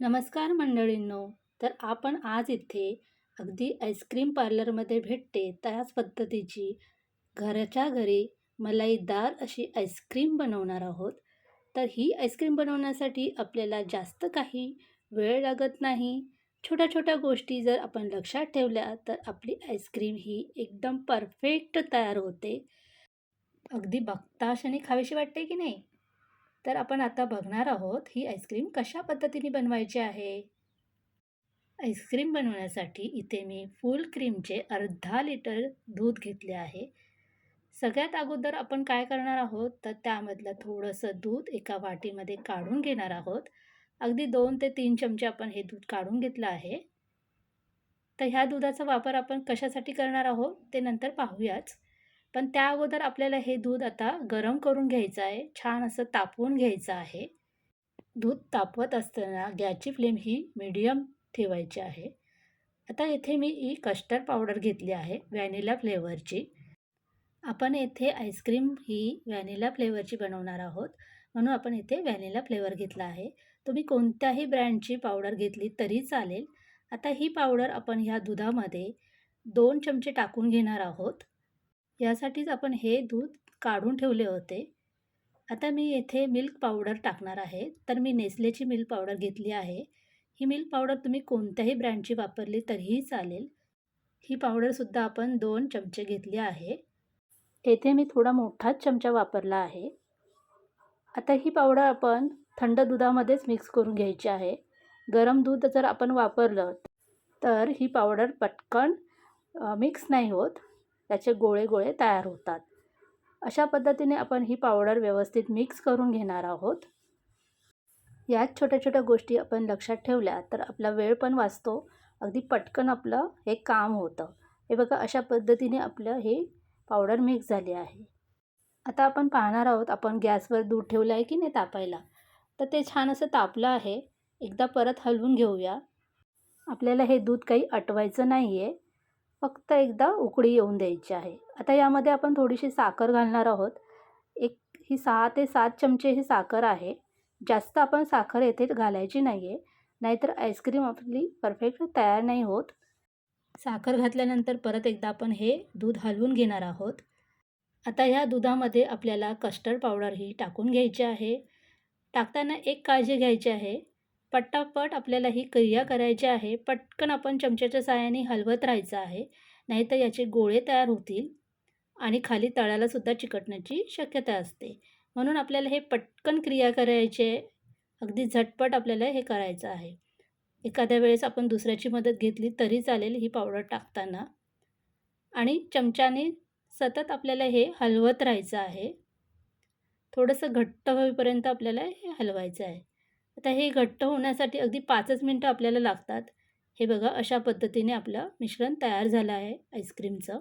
नमस्कार मंडळींनो. तर आपण आज इथे अगदी आईस्क्रीम पार्लरमध्ये भेटते त्याच पद्धतीची घराच्या घरी मलाईदार अशी आईस्क्रीम बनवणार आहोत. तर ही आईस्क्रीम बनवण्यासाठी आपल्याला जास्त काही वेळ लागत नाही. छोट्या छोट्या गोष्टी जर आपण लक्षात ठेवल्या तर आपली आईस्क्रीम ही एकदम परफेक्ट तयार होते. अगदी बघताश आणि खावीशी वाटते की नाही? तर आपण आता बघणार आहोत ही आईस्क्रीम कशा पद्धतीने बनवायची आहे. आईस्क्रीम बनवण्यासाठी इथे मी फुल क्रीमचे अर्धा लिटर दूध घेतले आहे. सगळ्यात अगोदर आपण काय करणार आहोत तर त्यामधलं थोडंसं दूध एका वाटीमध्ये काढून घेणार आहोत. अगदी दोन ते तीन चमचे आपण हे दूध काढून घेतलं आहे. तर ह्या दुधाचा वापर आपण कशासाठी करणार आहोत ते नंतर पाहूयाच. पण त्या अगोदर आपल्याला हे दूध आता गरम करून घ्यायचं आहे. छान असं तापवून घ्यायचं आहे. दूध तापवत असताना गॅसची फ्लेम ही मीडियम ठेवायची आहे. आता येथे मी ही कस्टर्ड पावडर घेतली आहे व्हॅनिला फ्लेवरची आपण येथे आईस्क्रीम ही व्हॅनिला फ्लेवरची बनवणार आहोत. म्हणून आपण येथे व्हॅनिला फ्लेवर घेतला आहे. तुम्ही कोणत्याही ब्रँडची पावडर घेतली तरी चालेल. आता ही पावडर आपण ह्या दुधामध्ये दोन चमचे टाकून घेणार आहोत. यासाठीच आपण हे दूध काढून ठेवले होते. आता मी येथे मिल्क पावडर टाकणार आहे. तर मी नेस्लेची मिल्क पावडर घेतली आहे. ही मिल्क पावडर तुम्ही कोणत्याही ब्रँडची वापरली तरीही चालेल. ही पावडरसुद्धा आपण दोन चमचे घेतली आहे. येथे मी थोडा मोठाच चमचा वापरला आहे. आता ही पावडर आपण थंड दुधामध्येच मिक्स करून घ्यायची आहे. गरम दूध जर आपण वापरलं तर ही पावडर पटकन मिक्स नाही होत. त्याचे गोळे गोळे तयार होतात. अशा पद्धतीने आपण ही पावडर व्यवस्थित मिक्स करून घेणार आहोत. याच छोट्या छोट्या गोष्टी आपण लक्षात ठेवल्या तर आपला वेळ पण वाचतो. अगदी पटकन आपलं हे काम होतं. हे बघा अशा पद्धतीने आपलं हे पावडर मिक्स झाली आहे. आता आपण पाहणार आहोत आपण गॅसवर दूध ठेवलं आहे की नाही तापायला? तर ते छान असं तापलं आहे. एकदा परत हलवून घेऊया. आपल्याला हे दूध काही अटवायचं नाही आहे फक्त एकदा उकळी येऊन द्यायची आहे. आता यामध्ये आपण थोडीशी साखर घालणार आहोत. एक ही सहा ते सात चमचे ही साखर आहे. जास्त आपण साखर येथे घालायची नाही आहे नाहीतर आईस्क्रीम आपली परफेक्ट तयार नाही होत. साखर घातल्यानंतर परत एकदा आपण हे दूध हलवून घेणार आहोत. आता ह्या दुधामध्ये आपल्याला कस्टर्ड पावडर ही टाकून घ्यायची आहे. टाकताना एक काळजी घ्यायची आहे. पटापट आपल्याला ही क्रिया करायची आहे पटकन आपण चमच्याच्या साहाय्याने हलवत राहायचं आहे नाहीतर याचे गोळे तयार होतील आणि खाली तळालासुद्धा चिकटण्याची शक्यता असते. म्हणून आपल्याला हे पटकन क्रिया करायचे अगदी झटपट आपल्याला हे करायचं आहे. एखाद्या वेळेस आपण दुसऱ्याची मदत घेतली तरी चालेल ही पावडर टाकताना. आणि चमच्याने सतत आपल्याला हे हलवत राहायचं आहे. थोडंसं घट्ट होईपर्यंत आपल्याला हे हलवायचं आहे. आता हे घट्ट होण्यासाठी अगदी पाचच मिनटं आपल्याला लागतात. हे बघा अशा पद्धतीने आपलं मिश्रण तयार झालं आहे आईस्क्रीमचं.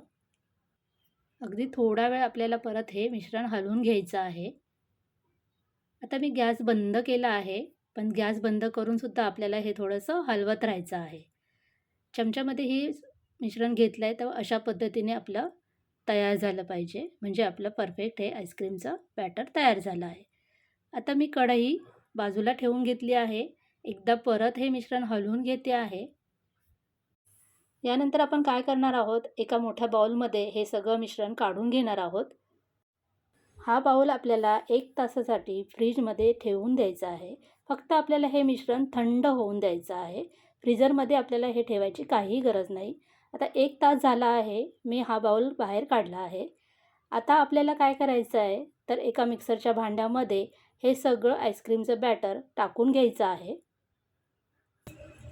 अगदी थोडा वेळ आपल्याला परत हे मिश्रण हलवून घ्यायचं आहे. आता मी गॅस बंद केला आहे पण गॅस बंद करूनसुद्धा आपल्याला हे थोडंसं हलवत राहायचं आहे. चमच्यामध्ये ही मिश्रण घेतलं आहे तर अशा पद्धतीने आपलं तयार झालं पाहिजे. म्हणजे आपलं परफेक्ट हे आईस्क्रीमचं बॅटर तयार झालं आहे. आता मी कढई बाजूला ठेवून घेतली आहे. एकदा परत हे मिश्रण हलवून घेते आहे. यानंतर आपण काय करणार आहोत? एका मोठ्या बाउलमध्ये हे सगळं मिश्रण काढून घेणार आहोत. हा बाऊल आपल्याला एक तासासाठी फ्रीजमध्ये ठेवून द्यायचा आहे. फक्त आपल्याला हे मिश्रण थंड होऊन द्यायचं आहे. फ्रीजरमध्ये आपल्याला हे ठेवायची काही गरज नाही. आता एक तास झाला आहे. मी हा बाऊल बाहेर काढला आहे. आता आपल्याला काय करायचं आहे? तर एका मिक्सरच्या भांड्यामध्ये हे सगळं आईस्क्रीमचं बॅटर टाकून घ्यायचं आहे.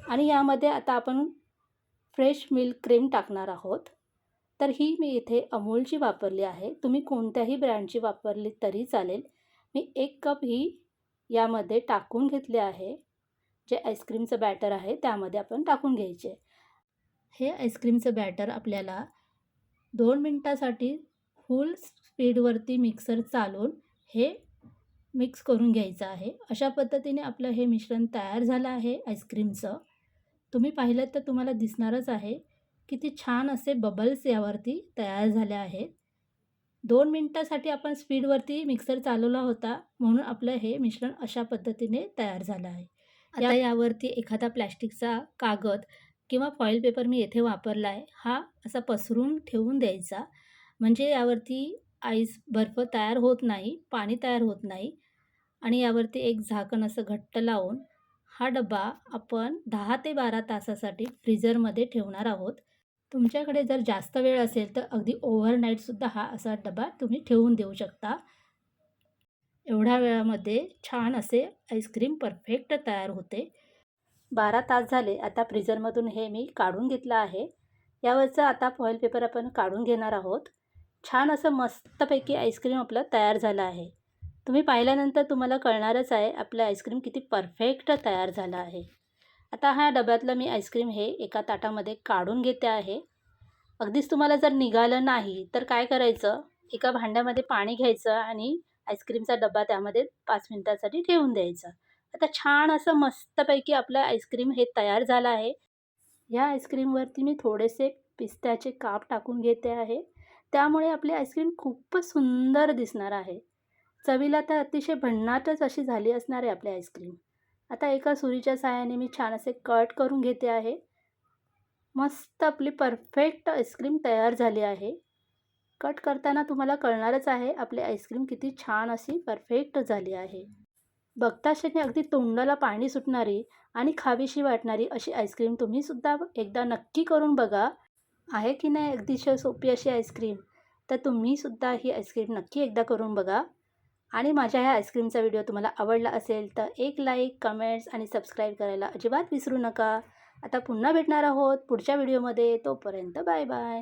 आणि यामध्ये आता आपण फ्रेश मिल्क क्रीम टाकणार आहोत. तर ही मी इथे अमूलची वापरली आहे. तुम्ही कोणत्याही ब्रँडची वापरली तरी चालेल. मी एक कप ही यामध्ये टाकून घेतले आहे. जे आईस्क्रीमचं बॅटर आहे त्यामध्ये आपण टाकून घ्यायचे. हे आईस्क्रीमचं बॅटर आपल्याला दोन मिनटासाठी फुल स्पीडवरती मिक्सर चालून हे मिक्स करून घ्यायचं आहे. अशा पद्धतीने आपलं हे मिश्रण तयार झालं आहे आईस्क्रीमचं. तुम्ही पाहिलं तर तुम्हाला दिसणारच आहे किती छान असे बबल्स यावरती तयार झाले आहेत. दोन मिनटासाठी आपण स्पीडवरती मिक्सर चालवला होता म्हणून आपलं हे मिश्रण अशा पद्धतीने तयार झालं आहे. आता यावरती एखादा प्लॅस्टिकचा कागद किंवा फॉईल पेपर मी येथे वापरला आहे. हा असा पसरून ठेवून द्यायचा. म्हणजे यावरती आईस बर्फ तयार होत नाही पाणी तयार होत नाही आणि यावरती एक झाकण असं घट्ट लावून हा डबा आपण दहा ते बारा तासासाठी फ्रीजरमध्ये ठेवणार आहोत. तुमच्याकडे जर जास्त वेळ असेल तर अगदी ओव्हरनाईटसुद्धा हा असा डबा तुम्ही ठेवून देऊ शकता. एवढ्या वेळामध्ये छान असे आईस्क्रीम परफेक्ट तयार होते. बारा तास झाले आता फ्रीजरमधून हे मी काढून घेतलं आहे. यावरचं आता फॉईल पेपर आपण काढून घेणार आहोत. छान असं मस्तपैकी आईस्क्रीम आपलं तयार झालं आहे. तुम्ही पाहिल्यानंतर तुम्हाला कळणारच आहे आपलं आईस्क्रीम किती परफेक्ट तयार झालं आहे. आता ह्या डब्यातलं मी आईस्क्रीम हे एका ताटामध्ये काढून घेते आहे. अगदीच तुम्हाला जर निघालं नाही तर काय करायचं? एका भांड्यामध्ये पाणी घ्यायचं आणि आईस्क्रीमचा डबा त्यामध्ये पाच मिनटासाठी ठेवून द्यायचा. आता छान असं मस्तपैकी आपलं आईस्क्रीम हे तयार झालं आहे. या आईस्क्रीमवरती मी थोडेसे पिस्त्याचे काप टाकून घेते आहे. त्यामुळे आपली आईस्क्रीम खूपच सुंदर दिसणार आहे. चवीला तर अतिशय भन्नाटच अशी झाली असणार आहे आपली आईस्क्रीम. आता एका सुरीच्या सहाय्याने मी छान असे कट करून घेते आहे. मस्त आपली परफेक्ट आईस्क्रीम तयार झाली आहे. कट करताना तुम्हाला कळणारच आहे आपली आईस्क्रीम किती छान अशी परफेक्ट झाली आहे. बघताशाने अगदी तोंडाला पाणी सुटणारी आणि खावीशी वाटणारी अशी आईस्क्रीम तुम्हीसुद्धा एकदा नक्की करून बघा. आहे की नाही अगदीशय सोपी अशी आईस्क्रीम तर तुम्हीसुद्धा ही आईस्क्रीम नक्की एकदा करून बघा. आणि माझ्या ह्या आईस्क्रीमचा व्हिडिओ तुम्हाला आवडला असेल तर एक लाईक कमेंट्स आणि सबस्क्राईब करायला अजिबात विसरू नका. आता पुन्हा भेटणार आहोत पुढच्या व्हिडिओमध्ये तोपर्यंत बाय बाय